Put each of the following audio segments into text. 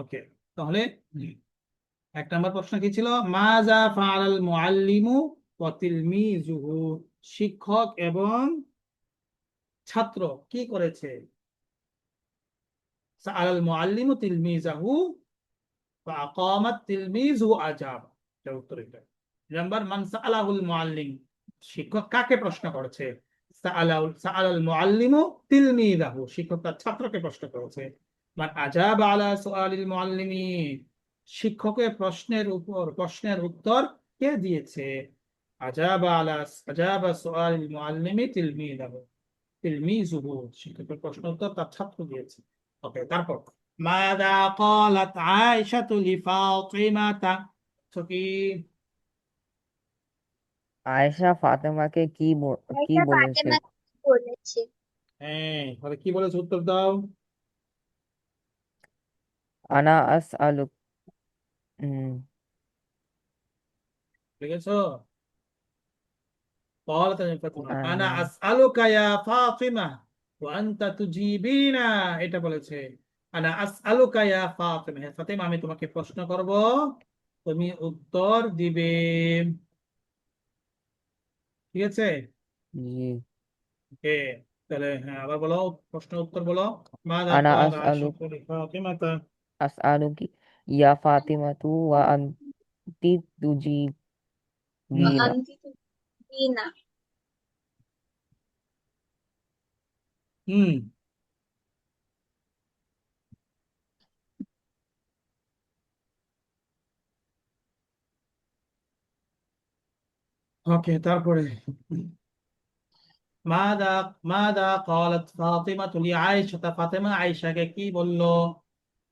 ওকে তাহলে এক নম্বর প্রশ্ন কি ছিল? মাজা মুআল্লিমু শিক্ষক এবং ছাত্র কি করেছে? সাআলাল মুআল্লিমু তিলমিজাহু আকামাত তিলমিজু আজাব উত্তর এটা। নাম্বার, মান সাআলাহুল মুআল্লিম? শিক্ষক কাকে প্রশ্ন করেছে? সাআলাল সাআলাল মুআল্লিমু তিলমিজাহু শিক্ষক তার ছাত্রকে প্রশ্ন করেছে। মান আজাব আলা সুআলিল মুআল্লিমি শিক্ষকের প্রশ্নের উপর প্রশ্নের উত্তর কে দিয়েছে? আজাব আলা আজাব সুআলিল মুআল্লিমি তিলমিজাহু তিলমিজুহু শিক্ষকের প্রশ্ন উত্তর তার ছাত্র দিয়েছে। ওকে তারপর মাদা ক্বালাত আয়েশাতু লিফাতিমাতা কি আয়েশা ফাতেমাকে কি কি বলেছে? বলেছে? হ্যাঁ তাহলে কি বলেছে উত্তর দাও। আনা আস আলু হুম লিখেছো قالت فاطمة أنا আহ, أسألك يا فاطمة وأنت تجيبين এটা বলেছে أنا أسألك يا فاطمة হে ফাতিমা আমি তোমাকে প্রশ্ন করব তুমি উত্তর দিবে ঠিক আছে জি ওকে তাহলে হ্যাঁ আবার বলো প্রশ্নের উত্তর বলো ماذا আনা قالت আস as'aluki ya Fatimatu wa anti tujibina. Dina. Hmm. ওকে তারপরে মাদা মাদা কলত ফাতিমা তুলি আয়েশা ফাতেমা আয়েশাকে কি বলল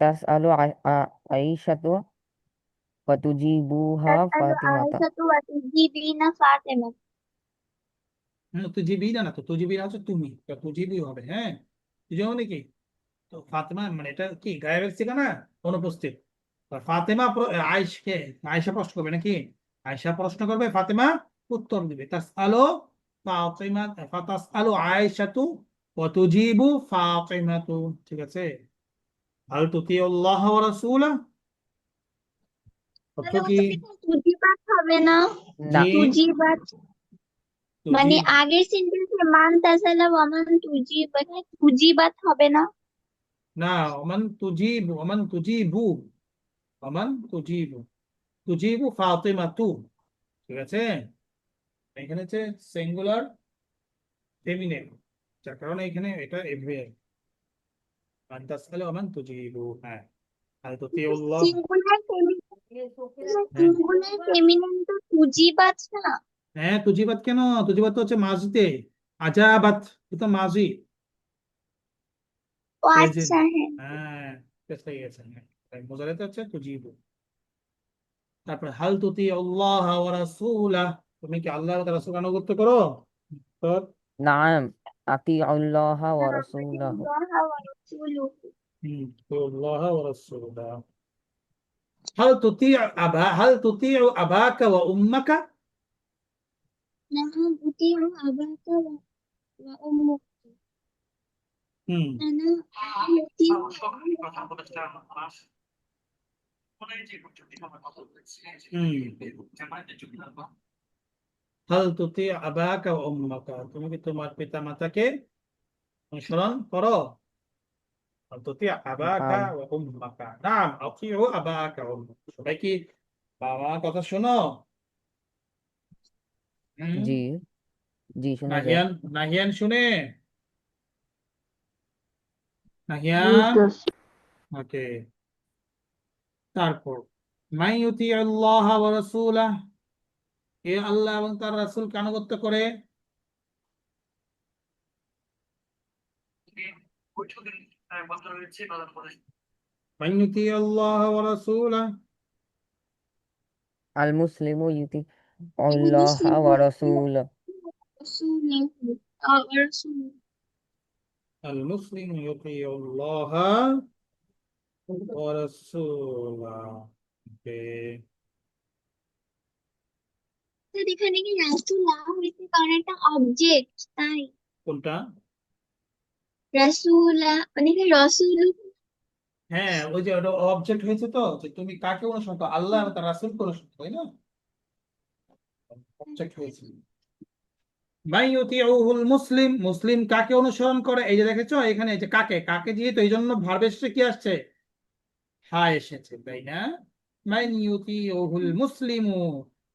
তাসআলু আইশাতু ওয়া তুজিবুহা ফাতিমাতা আইশাতু ওয়া তুজিবিনা না তো তুজিবিনা হচ্ছে তুমি তো তুজিবি হবে হ্যাঁ? বুঝো নাকি? তো ফাতেমা মানে এটা কি গায়েবের ছিল না? অনুপস্থিত। ফাতেমা আয়েশকে আয়েশা প্রশ্ন করবে নাকি? আয়েশা প্রশ্ন করবে ফাতেমা উত্তর দিবে। তাসআলু ফাতিমা ফাতাসআলু আয়েশাতু ওয়া তুজিবু ফাতিমাতু ঠিক আছে? হাল তুতি আল্লাহ ওয়া রাসূলা অর্থ কি তুজিবাত হবে না না জি তুজিবাত মানে তুজি আগের সেন্টেন্সে মান তাসালা ওয়া মান তুজিবাত হবে না? না ওমান তুজিবু ওমান তুজিবু ওমান তুজিবু। তুজিবু ফাতিমাতু। ঠিক আছে? এখানে হচ্ছে সিঙ্গুলার ফেমিনিন যার কারণে এখানে এটা এভরিয়ার আন্তাসলে ওমান তুজিবু হ্যাঁ আর তো তিউল্লাহ সিঙ্গুলার সিঙ্গুলার ফেমিনিন তো তুজিবাত না হ্যাঁ তুজিবাত কেন তুজিবাত তো হচ্ছে মাজিতে আজাবাত এটা মাজি ও আচ্ছা হ্যাঁ সহি আছে তাই হচ্ছে তুজিবু তারপর হাল তুতি আল্লাহ ওয়া রাসূলা তুমি কি আল্লাহ ওয়া রাসূল অনুগত করো না أطيعوا الله ورسوله. الله ورسوله. الله ورسوله. هل تطيع أبا هل تطيع أباك وأمك؟ نعم أطيع أباك وأمك. أنا أطيع হাল তুতি আবাকা উম্মাকা তুমি কি তোমার পিতা মাতাকে অনুসরণ করো হাল তুতি আবাকা উম্মাকা নাম আতিউ আবাকা উম্মাকা সবাই কি বাবা কথা শোনো জি জি শোনা নাহিয়ান নাহিয়ান শুনে নাহিয়ান ওকে তারপর মাই ইউতি আল্লাহ ওয়া রাসূলাহু কে আল্লাহ এবং তার রাসুল আনুগত্য করে। মুসলিম আল্লাহ আল্লাহ অর্থাৎ এখানে কি রাসুল না কারণ একটা অবজেক্ট তাই। কোনটা? রাসুলা মানে কি হ্যাঁ ওই যে ওটা অবজেক্ট হয়েছে তো যে তুমি কাকে অনুসরণ করো? আল্লাহ তার রাসুল কোন তাই না? অবজেক্ট হয়েছে। মাইয়ুতিউহুল মুসলিম মুসলিম কাকে অনুসরণ করে? এই যে দেখেছ এখানে এই যে কাকে? কাকে যেহেতু এই জন্য ভার্বেশে কি আসছে? হা এসেছে তাই না? মাইয়ুতিউহুল মুসলিমু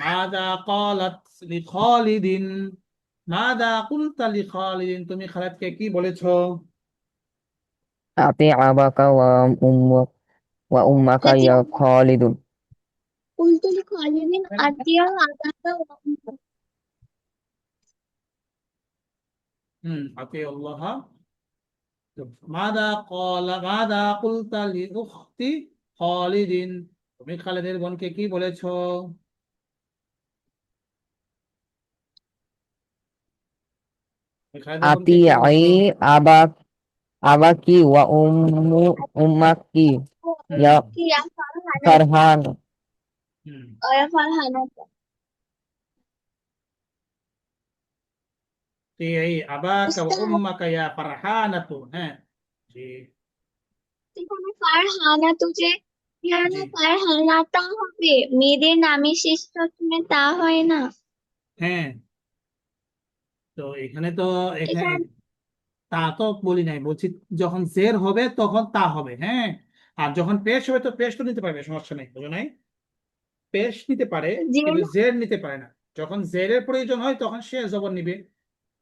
মাদা কলাত লিখালিদিন মাদা কুলতা লিখালিদিন তুমি খালিদকে কি বলেছ? আতি আবাকা ওয়া উম্মা ওয়া উম্মাকা ইয়া খালিদুন। আতি আবাকা ওয়া হুম আতি আল্লাহ। মাদা কলা মাদা কুলতা লি উখতি খালিদিন তুমি খালিদের বোনকে কি বলেছ? Ati ayi abah abah ki umma ummaki ya parhan. Hmm. Oh ya parhan tuh. Iya ini abah ke umma kayak parhan tuh, he. Jadi je, ya kalau parhan datang habis, milih nama sih itu kita na. He. তো এখানে তো এখানে তা তো বলি নাই বলছি যখন জের হবে তখন তা হবে হ্যাঁ? আর যখন পেশ হবে তো পেশ তো নিতে পারবে সমস্যা নেই বুঝো নাই? পেশ নিতে পারে কিন্তু জের নিতে পারে না। যখন জেরের প্রয়োজন হয় তখন সে জবর নিবে।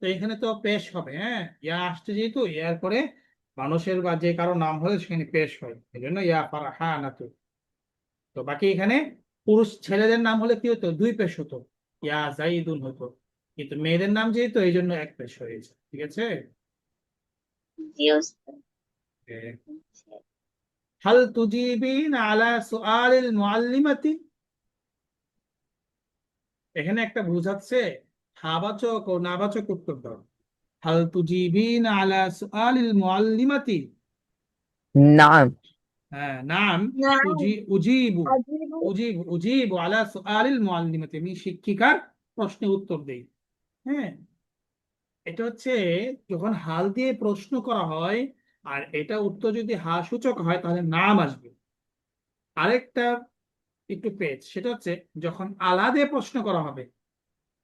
তো এখানে তো পেশ হবে হ্যাঁ? ইয়া আসছে যেহেতু ইয়ার পরে মানুষের বা যে কারও নাম হলে সেখানে পেশ হয় এই জন্য ইয়া ফারহানাতু। তো বাকি এখানে পুরুষ ছেলেদের নাম হলে কি হতো? দুই পেশ হতো ইয়া জাইদুন হতো। কিন্তু মেয়েদের নাম যেহেতু এই জন্য এক পেশ হয়েছে ঠিক আছে? হাল তুজিবিন আলা সুআলিল মুআল্লিমাতি। এখানে একটা বুঝাচ্ছে হাবাচক ও নাবাচক উত্তর দাও। হাল তুজিবিন আলা সুআলিল মুআল্লিমাতি। নাম। হ্যাঁ নাম উজিব। উজিব। উজিব আলা সুআলিল মুআল্লিমাতি। আমি শিক্ষিকার প্রশ্নে উত্তর দেই। হ্যাঁ? এটা হচ্ছে যখন হাল দিয়ে প্রশ্ন করা হয় আর এটা উত্তর যদি হা সূচক হয় তাহলে নাম আসবে। আরেকটা একটু পেজ সেটা হচ্ছে যখন আলা দিয়ে প্রশ্ন করা হবে,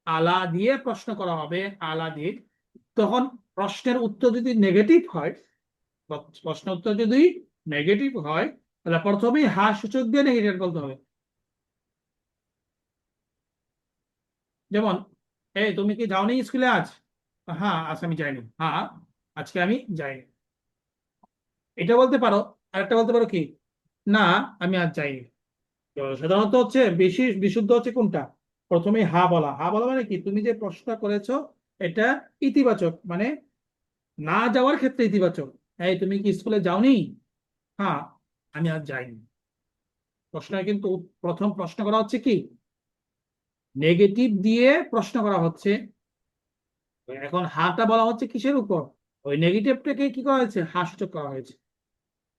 আলা দিয়ে প্রশ্ন করা হবে, আলা দিয়ে, তখন প্রশ্নের উত্তর যদি নেগেটিভ হয় প্র- প্রশ্ন উত্তর যদি নেগেটিভ হয়, তাহলে প্রথমেই হা সূচক দিয়ে নেগেটিভ বলতে হবে। যেমন এই, তুমি কি যাওনি স্কুলে আজ? হ্যাঁ আজ আমি যাইনি। হ্যাঁ আজকে আমি যাইনি। এটা বলতে পারো, আরেকটা বলতে পারো কি? না, আমি আজ যাইনি। সাধারণত হচ্ছে বেশি বিশুদ্ধ হচ্ছে কোনটা? প্রথমে হা বলা। হা বলা মানে কি? তুমি যে প্রশ্নটা করেছ, এটা ইতিবাচক মানে না যাওয়ার ক্ষেত্রে ইতিবাচক। এই, তুমি কি স্কুলে যাওনি? হ্যাঁ আমি আজ যাইনি। প্রশ্ন কিন্তু প্রথম প্রশ্ন করা হচ্ছে কি? নেগেটিভ দিয়ে প্রশ্ন করা হচ্ছে। এখন হাটা বলা হচ্ছে কিসের উপর? ওই নেগেটিভটাকে কি করা হয়েছে? হা করা হয়েছে।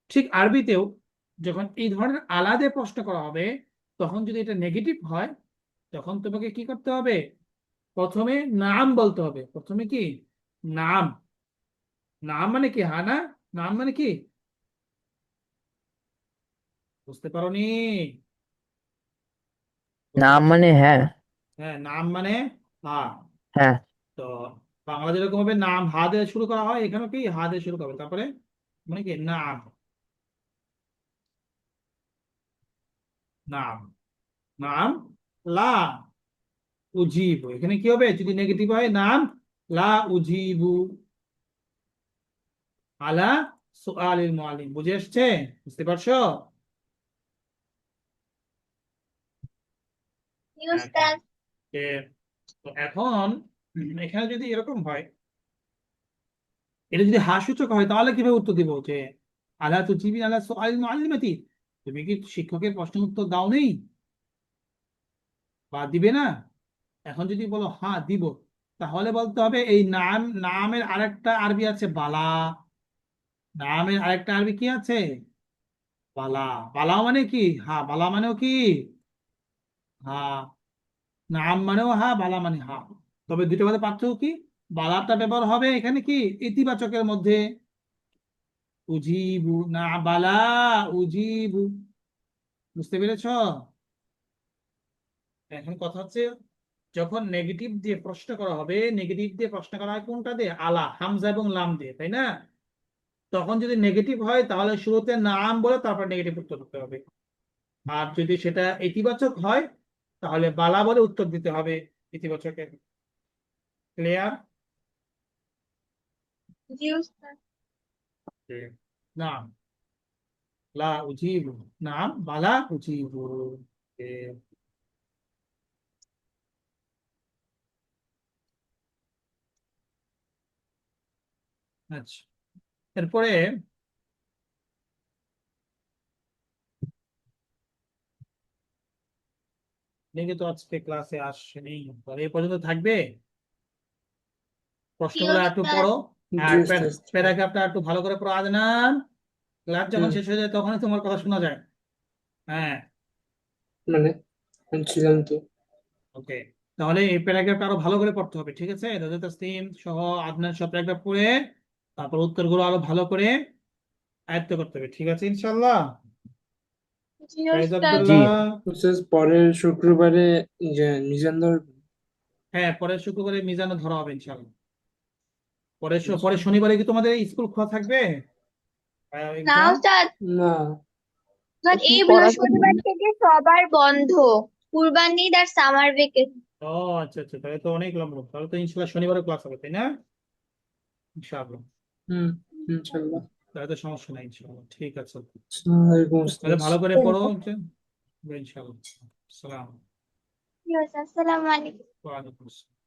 ঠিক আরবিতেও যখন এই ধরনের আলাদা প্রশ্ন করা হবে, তখন যদি এটা নেগেটিভ হয়, তখন তোমাকে কি করতে হবে? প্রথমে নাম বলতে হবে। প্রথমে কি? নাম। নাম মানে কি? হা না? নাম মানে কি? বুঝতে পারোনি? নাম মানে হ্যাঁ। হ্যাঁ নাম মানে হা। হ্যাঁ। তো বাংলা যেরকম ভাবে নাম হা দিয়ে শুরু করা হয় এখানেও কি হা দিয়ে শুরু করবে তারপরে মানে কি? নাম। নাম। নাম লা উজিবু। এখানে কি হবে? যদি নেগেটিভ হয় নাম লা উজিবু। আলা সুআলিল মুআল্লিম। বুঝে আসছে বুঝতে পারছ? জি উস্তাদ? যে এখন এখানে যদি এরকম হয় এটা যদি হাসূচক হয় তাহলে কীভাবে উত্তর দিব? যে আলা তুজিবি আলা সুআলিল মুআল্লিমাতি তুমি কি শিক্ষকের প্রশ্নের উত্তর দাও নেই? বা দিবে না? এখন যদি বলো হ্যাঁ দিব। তাহলে বলতে হবে এই নাম নামের আরেকটা আরবি আছে বালা। নামের আরেকটা আরবি কি আছে? বালা। বালা মানে কি? হ্যাঁ বালা মানেও কি? হ্যাঁ। নাম মানেও হ্যাঁ বালা মানে হ্যাঁ তবে দুটো মধ্যে পার্থক্য কি? বালাটা ব্যবহার হবে এখানে কি? ইতিবাচকের মধ্যে। উজিবু, না, বালা, উজিবু। বুঝতে পেরেছ? এখন কথা হচ্ছে, যখন নেগেটিভ দিয়ে প্রশ্ন করা হবে নেগেটিভ দিয়ে প্রশ্ন করা হয় কোনটা দিয়ে? আলা, হামজা এবং লাম দিয়ে, তাই না? তখন যদি নেগেটিভ হয়, তাহলে শুরুতে নাম বলে তারপর নেগেটিভ উত্তর দিতে হবে। আর যদি সেটা ইতিবাচক হয় তাহলে বালা বলে উত্তর দিতে হবে ইতিবাচকের ক্লিয়ার নাম। লা উজিবু। নাম বালা উজিবু। আচ্ছা। এরপরে দেখে তো আজকে ক্লাসে আসেনি পর্যন্ত থাকবে? প্রশ্নগুলো একটু পড়ো। আর প্যারাগ্রাফটা একটু ভালো করে পড়ো। আদনান ক্লাস যখন শেষ হয়ে যায় তখনই তোমার কথা শোনা যায়। হ্যাঁ। মানে শুনছিলাম তো। ওকে তাহলে এই প্যারাগ্রাফটা আরও ভালো করে পড়তে হবে ঠিক আছে? রাজা তাসলিম সহ আদনান সব প্যারাগ্রাফ পড়ে তারপর উত্তরগুলো আরও ভালো করে আয়ত্ত করতে হবে ঠিক আছে ইনশাল্লাহ জি ফাইজ উস্তাদ আব্দুল্লাহ উস্তাদ পরের শুক্রবারে যে মিজান হ্যাঁ পরের শুক্রবারে মিজানে ধরা হবে ইনশাল্লাহ পরের পরের শনিবারে কি তোমাদের স্কুল খোলা থাকবে? না? উস্তাদ না। এই বৃহস্পতিবার থেকে সবার বন্ধ। কুরবানি ঈদ আর সামার ভেকেশন ও আচ্ছা আচ্ছা তাহলে তো অনেক লম্বা। তাহলে তো ইনশাল্লাহ শনিবারে ক্লাস হবে তাই না? ইনশাআল্লাহ। হুম ইনশাল্লাহ তাহলে তো সমস্যা নাই ইনশাআল্লাহ। ঠিক আছে। তাহলে ভালো করে পড়ো ইনশাআল্লাহ। সালাম আসসালামু আলাইকুম। ওয়া আলাইকুম। আসসালাম।